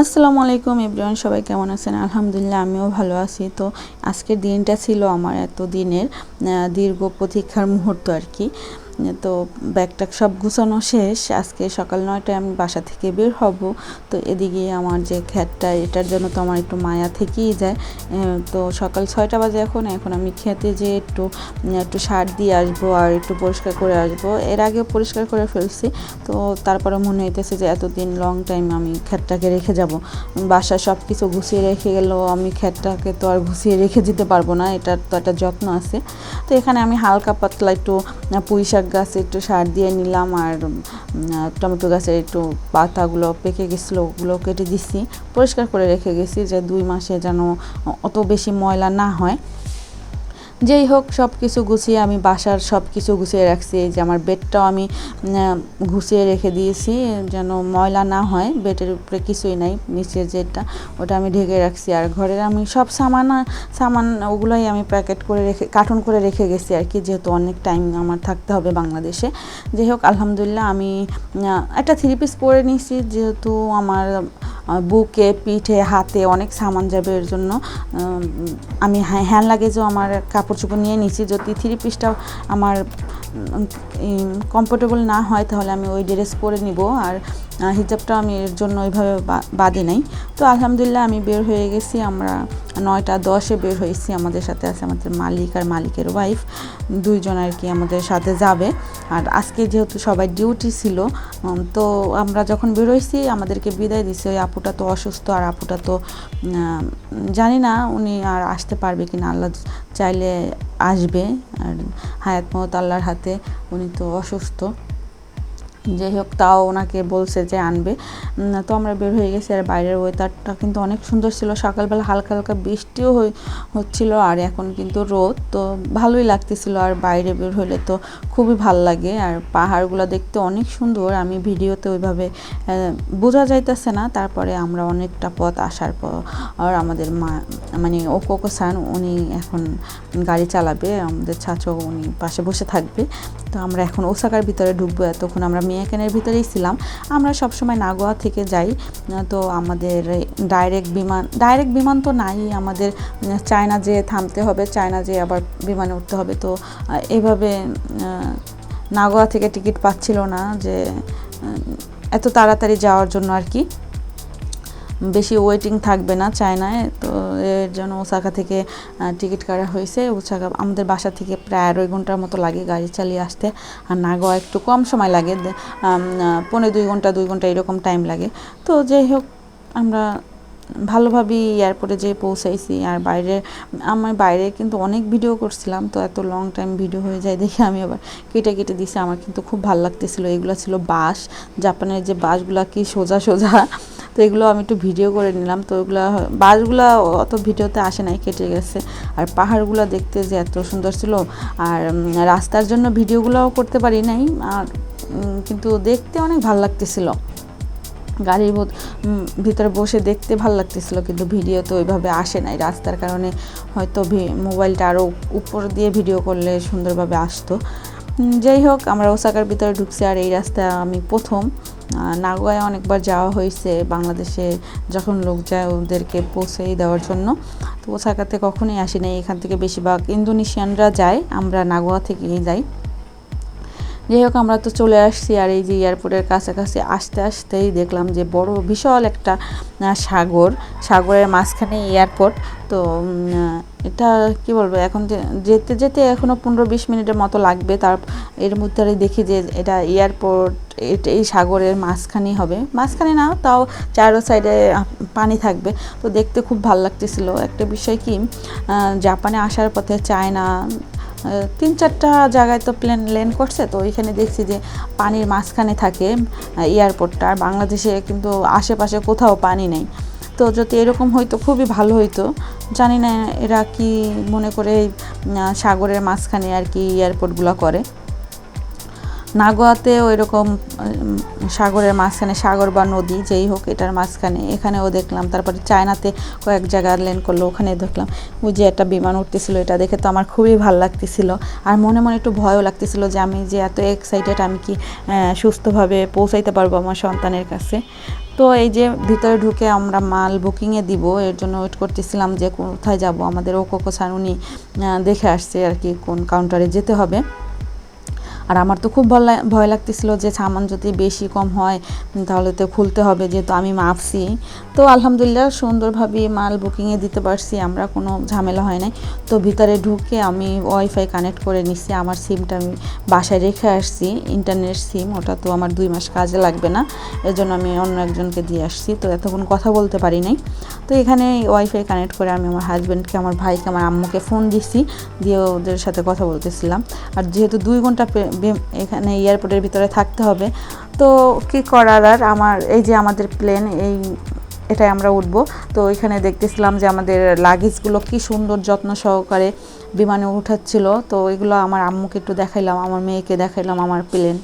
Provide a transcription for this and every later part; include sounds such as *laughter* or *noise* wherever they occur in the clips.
আসসালামু আলাইকুম এভরিওয়ান, সবাই কেমন আছেন? আলহামদুলিল্লাহ, আমিও ভালো আছি। তো আজকের দিনটা ছিল আমার এত দিনের দীর্ঘ প্রতীক্ষার মুহূর্ত আর কি। তো ব্যাগটা সব গুছানো শেষ। আজকে সকাল নয়টায় আমি বাসা থেকে বের হব। তো এদিকে আমার যে খ্যাতটা এটার জন্য তো আমার একটু মায়া থেকেই যায়। তো সকাল ছয়টা বাজে এখন। এখন আমি খেতে যে একটু একটু সার দিয়ে আসব আর একটু পরিষ্কার করে আসব। এর আগে পরিষ্কার করে ফেলছি। তো তারপরে মনে হইতেছে যে এতদিন লং টাইম আমি খ্যাতটাকে রেখে যাব। বাসার সব কিছু গুছিয়ে রেখে গেলেও আমি খ্যাতটাকে তো আর গুছিয়ে রেখে দিতে পারব না। এটার তো একটা যত্ন আছে। তো এখানে আমি হালকা পাতলা একটু পুঁই গাছে একটু সার দিয়ে নিলাম আর টমেটো গাছের একটু পাতাগুলো পেকে গেছিল, ওগুলো কেটে দিছি। পরিষ্কার করে রেখে গেছি যে দুই মাসে যেন অত বেশি ময়লা না হয়। যেই হোক সব কিছু গুছিয়ে আমি বাসার সব কিছু গুছিয়ে রাখছি। যে আমার বেডটাও আমি গুছিয়ে রেখে দিয়েছি, যেন ময়লা না হয়, বেডের উপরে কিছুই নাই, নিচের যেটা, ওটা আমি ঢেকে রাখছি। আর ঘরের আমি সব সামান সামান ওগুলোই আমি প্যাকেট করে রেখে, কার্টুন করে রেখে গেছি আর কি, যেহেতু অনেক টাইম আমার থাকতে হবে বাংলাদেশে। যাই হোক, আলহামদুলিল্লাহ আমি একটা থ্রি পিস পরে নিয়েছি, যেহেতু আমার বুকে, পিঠে, হাতে অনেক সামান যাবে, এর জন্য আমি হ্যান্ড লাগেজও আমার কাপড় চোপড় নিয়ে নিয়েছি যদি থ্রি পিসটা আমার কমফোর্টেবল না হয়, তাহলে আমি ওই ড্রেস পরে নিব। আর হিজাবটা আমি এর জন্য ওইভাবে বা- বাঁধি নাই। তো আলহামদুলিল্লাহ আমি বের হয়ে গেছি, আমরা নয়টা দশে বের হয়েছি। আমাদের সাথে আছে আমাদের মালিক আর মালিকের ওয়াইফ দুইজন আর কি আমাদের সাথে যাবে। আর আজকে যেহেতু সবাই ডিউটি ছিল তো আমরা যখন বের হয়েছি, আমাদেরকে বিদায় দিছে। ওই আপুটা তো অসুস্থ, আর আপুটা তো জানি না উনি আর আসতে পারবে কি না আল্লাহ চাইলে আসবে। আর হায়াত মহত আল্লাহর হাতে উনি তো অসুস্থ। যাই হোক, তাও ওনাকে বলছে যে আনবে। তো আমরা বের হয়ে গেছি, আর বাইরের ওয়েদারটা কিন্তু অনেক সুন্দর ছিল। সকালবেলা হালকা হালকা বৃষ্টিও হচ্ছিল, আর এখন কিন্তু রোদ। তো ভালোই লাগতেছিল, আর বাইরে বের হলে তো খুবই ভালো লাগে। আর পাহাড়গুলো দেখতে অনেক সুন্দর, আমি ভিডিওতে ওইভাবে বোঝা যাইতেছে না। তারপরে আমরা অনেকটা পথ আসার পর, আর আমাদের মা মানে ও কোকো সান উনি এখন গাড়ি চালাবে। আমাদের ছাত্র উনি পাশে বসে থাকবে। তো আমরা এখন ওসাকার ভিতরে ঢুকবো, এতক্ষণ আমরা মিয়াকেনের ভিতরেই ছিলাম। আমরা সবসময় নাগোয়া থেকে যাই। তো আমাদের ডাইরেক্ট বিমান ডাইরেক্ট বিমান তো নাই। আমাদের চায়না যেয়ে থামতে হবে, চায়না যেয়ে আবার বিমানে উঠতে হবে। তো এইভাবে নাগোয়া থেকে টিকিট পাচ্ছিল না যে এত তাড়াতাড়ি যাওয়ার জন্য আর কি। বেশি ওয়েটিং থাকবে না চায়নায় তো এর জন্য ওসাকা থেকে টিকিট কাটা হয়েছে। ওসাকা আমাদের বাসা থেকে প্রায় আড়াই ঘণ্টার মতো লাগে গাড়ি চালিয়ে আসতে। আর নাগোয়া একটু কম সময় লাগে দে- আম, আহ, পৌনে দুই ঘণ্টা দুই ঘণ্টা এরকম টাইম লাগে। তো যাই হোক আমরা ভালোভাবেই এয়ারপোর্টে যেয়ে পৌঁছাইছি। আর বাইরে আমার বাইরে কিন্তু অনেক ভিডিও করছিলাম তো এত লং টাইম ভিডিও হয়ে যায় দেখে আমি আবার কেটে কেটে দিছি। আমার কিন্তু খুব ভালো লাগতেছিল। এগুলো ছিল বাস। জাপানের যে বাসগুলা কি সোজা সোজা তো এগুলো আমি একটু ভিডিও করে নিলাম। তো ওগুলো বাসগুলো অত ভিডিওতে আসে নাই, কেটে গেছে। আর পাহাড়গুলো দেখতে যে এত সুন্দর ছিল। আর রাস্তার জন্য ভিডিওগুলোও করতে পারি নাই। আর কিন্তু দেখতে অনেক ভালো লাগতেছিল। গাড়ির ভিতরে বসে দেখতে ভালো লাগতেছিল, কিন্তু ভিডিও তো ওইভাবে আসে নাই। রাস্তার কারণে হয়তো মোবাইলটা আরও উপর দিয়ে ভিডিও করলে সুন্দরভাবে আসতো। যাই হোক, আমরা ওসাকার ভিতরে ঢুকছি। আর এই রাস্তা আমি প্রথম। নাগোয়ায় অনেকবার যাওয়া হয়েছে বাংলাদেশে যখন লোক যায় ওদেরকে পৌঁছেই দেওয়ার জন্য। তো ওসাকাতে কখনোই আসি নাই। এখান থেকে বেশিরভাগ ইন্দোনেশিয়ানরা যায়, আমরা নাগোয়া থেকেই যাই। যাই হোক আমরা তো চলে আসছি আর এই যে এয়ারপোর্টের কাছাকাছি আসতে আসতেই দেখলাম যে বড় বিশাল একটা সাগর। সাগরের মাঝখানে এয়ারপোর্ট তো এটা কি বলব, এখন যেতে যেতে এখনও পনেরো বিশ মিনিটের মতো লাগবে। তার, এর মধ্যে দেখি যে এটা এয়ারপোর্ট এটা এই সাগরের মাঝখানেই হবে। মাঝখানে না, তাও চারো সাইডে পানি থাকবে। তো দেখতে খুব ভালো লাগতেছিল। একটা বিষয় কি জাপানে আসার পথে চায়না তিন চারটা জায়গায় তো প্লেন ল্যান্ড করছে, তো ওইখানে দেখছি যে পানির মাঝখানে থাকে এয়ারপোর্টটা, আর বাংলাদেশে কিন্তু আশেপাশে কোথাও পানি নেই। তো যদি এরকম হইতো, খুবই ভালো হইতো। জানি না এরা কি মনে করে সাগরের মাঝখানে আর কি এয়ারপোর্টগুলো করে। নাগোয়াতেও এরকম উম, সাগরের মাঝখানে সাগর বা নদী যেই হোক এটার মাঝখানে এখানেও দেখলাম। তারপরে চায়নাতে কয়েক জায়গায় ল্যান্ড করল ওখানে দেখলাম। ওই যে একটা বিমান উঠতেছিল এটা দেখে তো আমার খুবই ভালো লাগতেছিল। আর মনে মনে একটু ভয়ও লাগতেছিল যে আমি যে এত এক্সাইটেড আমি কি সুস্থভাবে পৌঁছাইতে পারব আমার সন্তানের কাছে। তো এই যে ভিতরে ঢুকে আমরা মাল বুকিংয়ে দিব এর জন্য ওয়েট করতেছিলাম যে কোথায় যাব। আমাদের ও কোকো স্যার উনি দেখে আসছে আর কি কোন কাউন্টারে যেতে হবে। আর আমার তো খুব ভয় ভয় লাগতেছিল যে সামান যদি বেশি কম হয় তাহলে তো খুলতে হবে যেহেতু আমি মাপছি। তো আলহামদুলিল্লাহ সুন্দরভাবে মাল বুকিংয়ে দিতে পারছি, আমরা কোনো ঝামেলা হয় নাই। তো ভিতরে ঢুকে আমি ওয়াইফাই কানেক্ট করে নিচ্ছি আমার সিমটা আমি বাসায় রেখে আসছি ইন্টারনেট সিম ওটা তো আমার দুই মাস কাজে লাগবে না। এর জন্য আমি অন্য একজনকে দিয়ে আসছি, তো এতক্ষণ কথা বলতে পারি নাই। তো এখানে ওয়াইফাই কানেক্ট করে আমি আমার হাজব্যান্ডকে আমার ভাইকে, আমার আম্মুকে ফোন দিছি, দিয়ে ওদের সাথে কথা বলতেছিলাম। আর যেহেতু দুই ঘণ্টা এখানে এয়ারপোর্টের ভিতরে থাকতে হবে, তো কি করার আর? আমার, এই যে আমাদের প্লেন এই এটাই আমরা উঠবো। তো এখানে দেখতেছিলাম যে আমাদের লাগেজগুলো কি সুন্দর যত্ন সহকারে বিমানে উঠাচ্ছিল। তো এগুলো আমার আম্মুকে একটু দেখাইলাম, আমার মেয়েকে দেখাইলাম, আমার প্লেন।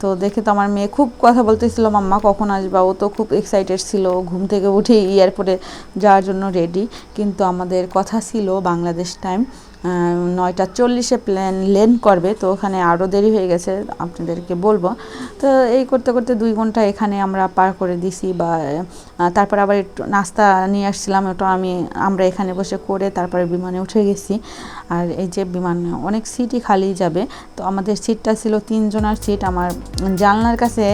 তো দেখে তো আমার মেয়ে খুব কথা বলতেছিল, মাম্মা, কখন আসবা? ও তো খুব এক্সাইটেড ছিল, ঘুম থেকে উঠে এয়ারপোর্টে যাওয়ার জন্য রেডি কিন্তু আমাদের কথা ছিল বাংলাদেশ টাইম নয়টা চল্লিশে প্ল্যান লেন করবে, তো ওখানে আরও দেরি হয়ে গেছে, আপনাদেরকে বলব। তো এই করতে করতে দুই ঘণ্টা এখানে আমরা পার করে দিছি বা তারপর আবার একটু নাস্তা নিয়ে আসছিলাম, ওটা আমি, আমরা এখানে বসে করে তারপরে বিমানে উঠে গেছি। আর এই যে বিমান, অনেক সিটই খালি যাবে, তো আমাদের সিটটা ছিল তিনজনের সিট। আমার জানলার কাছে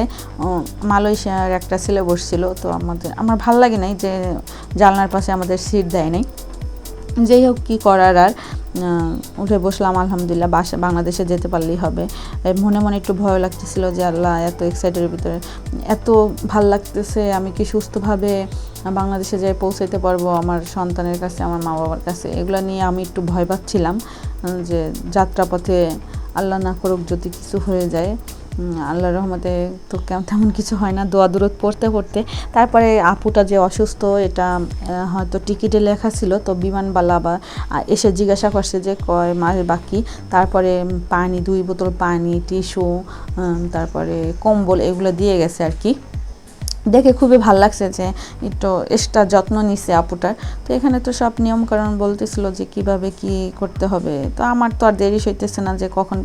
মালয়েশিয়ার একটা ছেলে বসছিল তো আমাদের, আমার ভালো লাগে নাই যে জানলার পাশে আমাদের সিট দেয় নাই। যাই হোক কী করার আর উঠে বসলাম, আলহামদুলিল্লাহ, বাসা, বাংলাদেশে যেতে পারলেই হবে। মনে মনে একটু ভয় লাগতেছিল যে আল্লাহ, এত এক্সাইটের ভিতরে, এত ভালো লাগতেছে, আমি কি সুস্থভাবে বাংলাদেশে যাই পৌঁছাইতে পারব আমার সন্তানের কাছে, আমার মা বাবার কাছে? এগুলো নিয়ে আমি একটু ভয় পাচ্ছিলাম, যে যাত্রাপথে আল্লাহ না করুক যদি কিছু হয়ে যায়। উম, আল্লাহর রহমতে তো তেমন কিছু হয় না দোয়া দূরত পড়তে পড়তে। তারপরে আপুটা যে অসুস্থ এটা হয়তো টিকিটে লেখা ছিল তো বিমানবালা বা এসে জিজ্ঞাসা করছে যে কয় মাস বাকি। তারপরে পানি দুই বোতল পানি টিস্যু তারপরে কম্বল এগুলো দিয়ে গেছে আর কি। দেখে খুবই ভালো লাগছে যে একটু এক্সট্রা যত্ন নিছে আপুটার। তো এখানে তো সব নিয়মকানুন বলতেছিল যে কীভাবে কি করতে হবে। তো আমার তো আর দেরি সইতেছে না যে কখন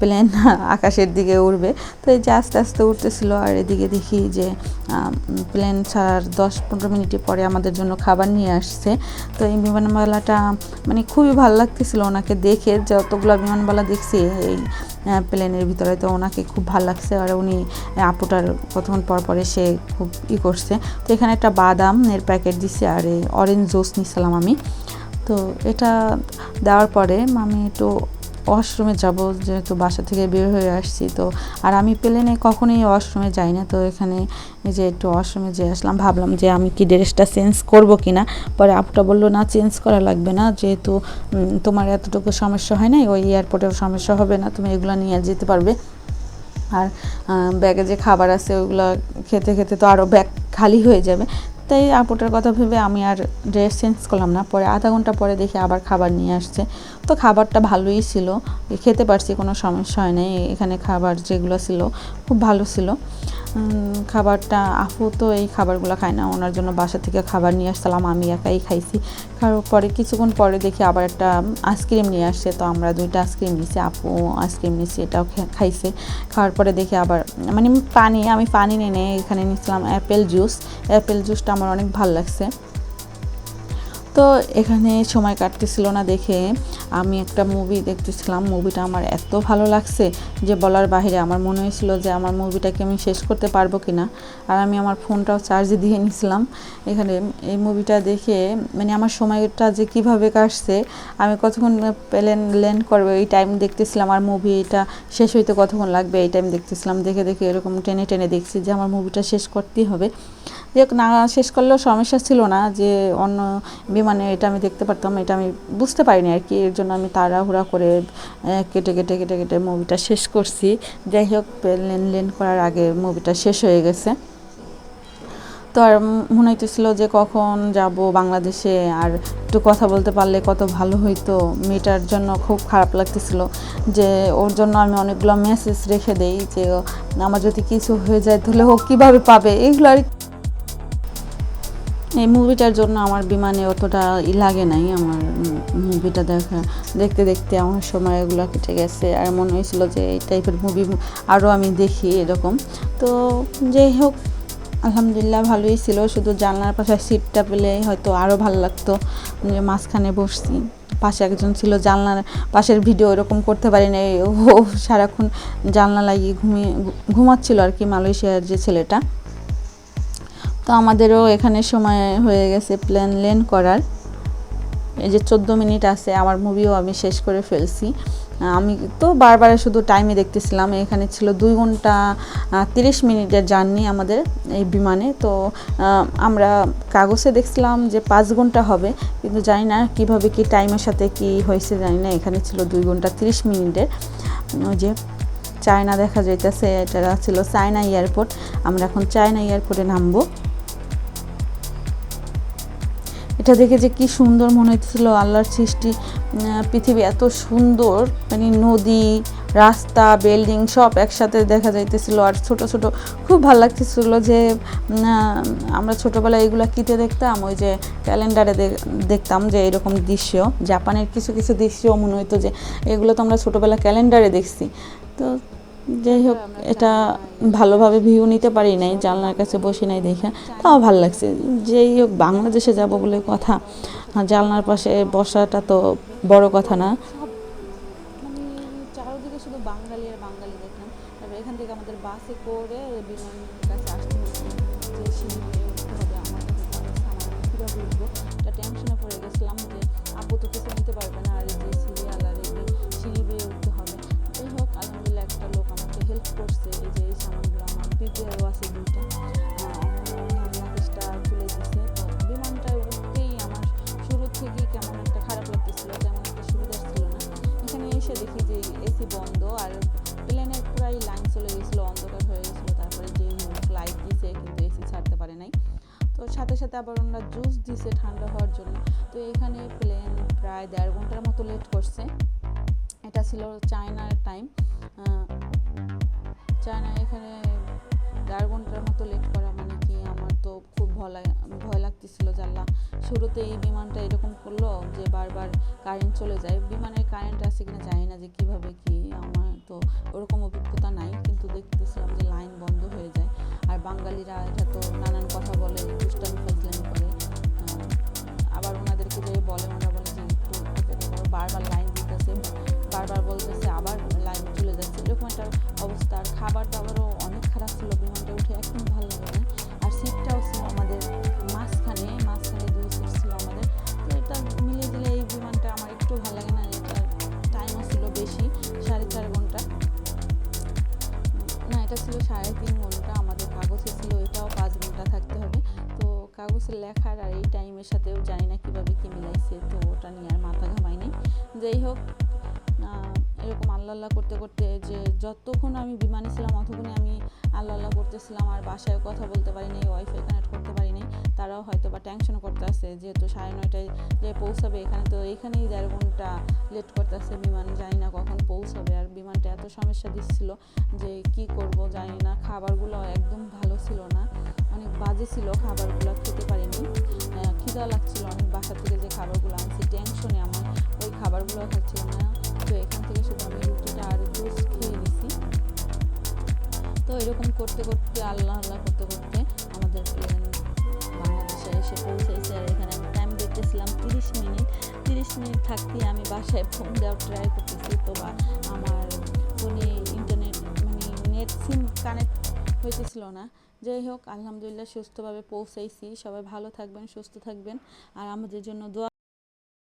প্লেন *laughs* আকাশের দিকে উড়বে। তো এই যে আস্তে আস্তে উঠতেছিল আর এদিকে দেখি যে প্লেন ছাড়ার দশ পনেরো মিনিটের পরে আমাদের জন্য খাবার নিয়ে আসছে। তো এই বিমানবালাটা মানে খুবই ভালো লাগতেছিল ওনাকে দেখে। যতগুলো বিমানবালা দেখছি, এই প্লেনের ভিতরে তো ওনাকে খুব ভালো লাগছে। আর উনি আপুটার কতক্ষণ পর পরে সে খুব ই করছে। তো এখানে একটা বাদাম এর প্যাকেট দিছে আর এই অরেঞ্জ জুস নিছিলাম আমি। তো এটা দেওয়ার পরে আমি একটু ওয়াশরুমে যাব, যেহেতু বাসা থেকে বের হয়ে আসছি। তো আর আমি প্লেনে কখনোই ওয়াশরুমে যাই না। তো এখানে যে একটু ওয়াশরুমে যেয়ে আসলাম, ভাবলাম যে আমি কি ড্রেসটা চেঞ্জ করব কি না পরে আপুটা বলল, না, চেঞ্জ করা লাগবে না। যেহেতু তোমার এতটুকু সমস্যা হয় নাই, ওই এয়ারপোর্টেও সমস্যা হবে না। তুমি এগুলো নিয়ে যেতে পারবে। আর ব্যাগে যে খাবার আছে ওগুলো খেতে খেতে তো আরও ব্যাগ খালি হয়ে যাবে। তাই আপুটার কথা ভেবে আমি আর ড্রেস চেঞ্জ করলাম না। পরে আধা ঘণ্টা পরে দেখি আবার খাবার নিয়ে আসছে। তো খাবারটা ভালোই ছিল। খেতে পারছি, কোনো সমস্যা হয় নাই। এখানে খাবার যেগুলো ছিল, খুব ভালো ছিল। খাবারটা, আপু তো এই খাবারগুলো খায় না। ওনার জন্য বাসা থেকে খাবার নিয়ে আসছিলাম, আমি একাই খাইছি। খাওয়ার পরে, কিছুক্ষণ পরে দেখি আবার একটা আইসক্রিম নিয়ে আসছে। তো আমরা দুইটা আইসক্রিম নিছি, আপু আইসক্রিম নিছি, এটাও খাইছে। খাওয়ার পরে দেখি আবার মানে পানি, আমি পানি নেনে এখানে নিয়েছিলাম অ্যাপেল জুস। অ্যাপেল জুসটা আমার অনেক ভালো লাগছে। তো এখানে সময় কাটতেছিল না দেখে আমি একটা মুভি দেখতেছিলাম। মুভিটা আমার এত ভালো লাগছে যে বলার বাইরে আমার মনে হয়েছিল যে আমার মুভিটাকে আমি শেষ করতে পারব কি না আর আমি আমার ফোনটাও চার্জে দিয়ে নিয়েছিলাম এখানে এই মুভিটা দেখে মানে আমার সময়টা যে কীভাবে কাটছে, আমি কতক্ষণ প্লেন ল্যান্ড করবে এই টাইম দেখতেছিলাম। আর মুভি এটা শেষ হইতে কতক্ষণ লাগবে এই টাইম দেখতেছিলাম। দেখে দেখে এরকম টেনে টেনে দেখছি যে আমার মুভিটা শেষ করতেই হবে। যাই না, শেষ করলেও সমস্যা ছিল না যে অন্য বিমানে এটা আমি দেখতে পারতাম, এটা আমি বুঝতে পারিনি আর কি। জন্য আমি তাড়াহুড়া করে কেটে কেটে কেটে কেটে মুভিটা শেষ করছি। যাই হোক লেন লেন করার আগে মুভিটা শেষ হয়ে গেছে। তো আর মনে হইতেছিল যে কখন যাব বাংলাদেশে, আর একটু কথা বলতে পারলে কত ভালো হইতো। মেয়েটার জন্য খুব খারাপ লাগতেছিল যে ওর জন্য আমি অনেকগুলো মেসেজ রেখে দেই যে, আমার যদি কিছু হয়ে যায় তাহলে ও কীভাবে পাবে? এইগুলো আর এই মুভিটার জন্য আমার বিমানে অতটা ই লাগে নাই আমার মুভিটা দেখা। দেখতে দেখতে আমার সময় এগুলো কেটে গেছে। আর মনে হয়েছিল যে এই টাইপের মুভি আরও আমি দেখি এরকম। তো যাই হোক, আলহামদুলিল্লাহ ভালোই ছিল। শুধু জানলার পাশে সিটটা পেলে হয়তো আরও ভালো লাগতো। যে মাঝখানে বসছি, পাশে একজন ছিল, জানলার পাশের ভিডিও এরকম করতে পারি না ও সারাক্ষণ জানলা লাগিয়ে ঘুমিয়ে, ঘুমাচ্ছিল আর কি মালয়েশিয়ার যে ছেলেটা। তো আমাদেরও এখানে সময় হয়ে গেছে প্ল্যান লেন করার। এই যে চোদ্দ মিনিট আছে, আমার মুভিও আমি শেষ করে ফেলছি। আমি তো বারবার শুধু টাইমে দেখতেছিলাম, এখানে ছিল দুই ঘণ্টা তিরিশ মিনিটের জার্নি আমাদের এই বিমানে। তো আমরা কাগজে দেখছিলাম যে পাঁচ ঘণ্টা হবে, কিন্তু জানি না কীভাবে কি টাইমের সাথে কি হয়েছে, জানি না। এখানে ছিল দুই ঘণ্টা তিরিশ মিনিটের। ওই যে চায়না দেখা যাইতেছে, এটা ছিল চায়না এয়ারপোর্ট। আমরা এখন চায়না এয়ারপোর্টে নামবো। এটা দেখে যে কি সুন্দর মনে হচ্ছিল আল্লাহর সৃষ্টি পৃথিবী এত সুন্দর মানে নদী, রাস্তা, বিল্ডিং সব একসাথে দেখা যাইতেছিল। আর ছোট ছোট খুব ভালো লাগতেছিল যে আমরা ছোটোবেলায় এগুলো কিতে দেখতাম? ওই যে ক্যালেন্ডারে দেখতাম যে এরকম দৃশ্য, জাপানের কিছু কিছু দৃশ্য মনে হতো যে, এগুলো তো আমরা ছোটোবেলা ক্যালেন্ডারে দেখছি। তো যাই হোক, এটা ভালোভাবে ভিউ নিতে পারি নাই, জানলার কাছে বসে নাই দেখে। তাও ভালো লাগছে। যেই হোক, বাংলাদেশে যাব বলে কথা জানলার পাশে বসাটা তো বড় কথা না। শুধু বাঙালি আর বাঙালি এখান থেকে আমাদের বাসে করে আপু তো কিছু নিতে পারবে না, আর যে সিরিয়াল আর বেয়ে উঠতে হোক, আলহামদুলিল্লাহ একটা লোক আমাকে হেল্প করছে, এই যে এই সামানগুলো আমার পিপিআরও আছে দুইটা। থেকেই কেমন একটা খারাপ এসে যে এসি বন্ধ, আর প্রায় লাইন চলে গেছিল, অন্ধকার হয়ে গেছিল, তারপরে যে লাইট দিছে, কিন্তু এসি ছাড়তে পারে নাই। তো সাথে সাথে আবার ওনারা জুস দিছে ঠান্ডা হওয়ার জন্য। তো এখানে প্লেন প্রায় দেড় ঘণ্টার মতো লেট করছে। ছিল চায়নার টাইম চায়না এখানে দেড় ঘণ্টার মতো লেট করা মানে কি আমার তো খুব ভয় ভয় লাগতেছিল জানলা শুরুতে এই বিমানটা এরকম করল যে বারবার কারেন্ট চলে যায়। বিমানের কারেন্ট আছে কিনা জানি না যে কীভাবে কি, আমার তো ওরকম অভিজ্ঞতা নাই, কিন্তু দেখতেছিলাম যে লাইন বন্ধ হয়ে যায়। আর বাঙালিরা এটা তো নানান কথা বলে, দুষ্টামি, ফাজলামি করে। আবার ওনাদেরকে যে বলে, ওনারা বলে যে একটু, বারবার লাইন দিতেছে। বারবার বলতেছে, আবার লাইন চলে যাচ্ছে। এরকম একটা অবস্থা, আর খাবার দাবারও অনেক খারাপ ছিল। বিমানটা উঠে একদম ভালো লাগে না। আর সিটটাও ছিল আমাদের মাঝখানে মাঝখানে দুই সিট ছিল আমাদের। তো এটা মিলে দিলে এই বিমানটা আমার একটু ভালো লাগে না, এটা টাইমও ছিল বেশি, সাড়ে চার ঘণ্টা। না, এটা ছিল সাড়ে তিন ঘণ্টা, আমাদের কাগজে ছিল, এটাও পাঁচ ঘণ্টা থাকতে হবে। তো কাগজে লেখার আর এই টাইমের সাথেও জানি না কীভাবে কী মিলাইছে, তো ওটা নিয়ে আর মাথা ঘামাই নাই। যাই হোক আল্লাহ করতে করতে যে যতক্ষণ আমি বিমানে ছিলাম, অতক্ষণে আমি আল্লাহ আল্লাহ করতেছিলাম আর বাসায় কথা বলতে পারিনি ওয়াইফাই কানেক্ট করতে পারিনি, তারাও হয়তো বা টেনশন করতে আসে যেহেতু সাড়ে নয়টায় যে পৌঁছাবে এখানে, তো এখানেই দেড় ঘণ্টা লেট করতেছে বিমান, জানি না কখন পৌঁছাবে। আর বিমানটা এত সমস্যা দিচ্ছিল যে কি করব জানি না, খাবারগুলো একদম ভালো ছিল না, অনেক বাজে ছিল খাবারগুলো, খেতে পারিনি। খিদা লাগছিল অনেক বাসা থেকে যে খাবারগুলো আনছি টেনশনে আমার, ওই খাবারগুলো খাচ্ছিল না। তো এখান থেকে শুধু আমি রুটিটা আর জুস খেয়ে নিছি। তো এরকম করতে করতে, আল্লাহ আল্লাহ করতে করতে আমাদের প্লেন বাংলাদেশে এসে পৌঁছেছে। আর এখানে আমি টাইম দেখতেছিলাম তিরিশ মিনিট। তিরিশ মিনিট থাকতেই আমি বাসায় ফোন দেওয়ার ট্রাই করতেছি। তো বা আমার ফোনে ইন্টারনেট মানে নেট সিম কানেক্ট হইতেছিল না। যাই হোক, আলহামদুলিল্লাহ সুস্থভাবে পৌঁছাইছি সবাই ভালো থাকবেন, সুস্থ থাকবেন। আর আমাদের জন্য দোয়া